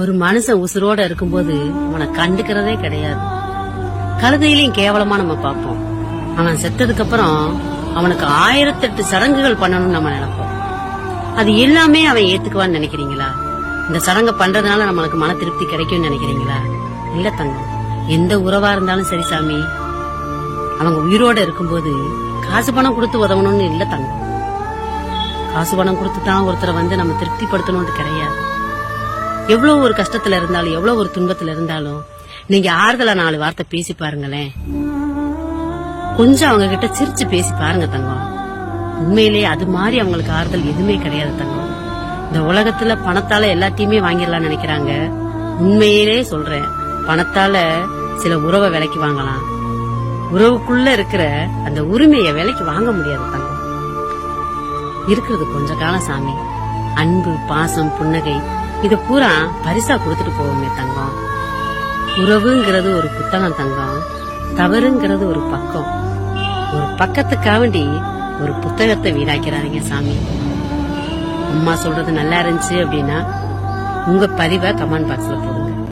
ஒரு மனுஷன் உசுரோட இருக்கும்போது அவனை கண்டுக்கிறதே கிடையாது. கழுதையிலையும் கேவலமா நம்ம பார்ப்போம். அவன் செத்ததுக்கு அப்புறம் அவனுக்கு ஆயிரத்தெட்டு சடங்குகள் பண்ணணும்னு நம்ம நினைப்போம். அது எல்லாமே அவன் ஏத்துக்குவான்னு நினைக்கிறீங்களா? இந்த சடங்கை பண்றதுனால நம்மளுக்கு மன திருப்தி கிடைக்கும்னு நினைக்கிறீங்களா? இல்ல தங்கம் எந்த உறவா இருந்தாலும் சரி சாமி. அவங்க உயிரோட இருக்கும்போது காசு பணம் கொடுத்து உதவணும்னு இல்ல தங்கம். காசு பணம் கொடுத்து தான் ஒருத்தரை வந்து நம்ம திருப்திப்படுத்தணும்னு கிடையாது. எவ்வளவு ஒரு கஷ்டத்துல இருந்தாலும் எவ்வளவு ஒரு துன்பத்துல இருந்தாலும் நீங்க ஆறுதலா நாலு வார்த்தை பேசி பாருங்களேன். கொஞ்சம் அவங்க கிட்ட சிரிச்சு பேசி பாருங்க தங்கம். உண்மையிலேயே அது மாதிரி அவங்களுக்கு ஆறுதல் எதுவுமே கிடையாது தங்கம். இந்த உலகத்துல பணத்தால எல்லாத்தையுமே வாங்கிடலாம்னு நினைக்கிறாங்க. உண்மையிலே சொல்றேன் பணத்தால சில உறவை விலைக்கு வாங்கலாம். உறவுக்குள்ள இருக்கிற அந்த உரிமையை விலைக்கு வாங்க முடியாது தங்கம். இருக்கிறது கொஞ்ச காலம் சாமி. அன்பு பாசம் புன்னகை இது பூரா பரிசா கொடுத்துட்டு போவோமே தங்கம். உறவுங்கிறது ஒரு புத்தகம் தங்கம். தவறுங்கிறது ஒரு பக்கம். ஒரு பக்கத்துக்காண்டி ஒரு புத்தகத்தை வீடாக்கிறாருங்க சாமி. அம்மா சொல்றது நல்லா இருந்துச்சு அப்படின்னா உங்க பதிவை கமெண்ட் பாக்ஸ்ல போடுங்க.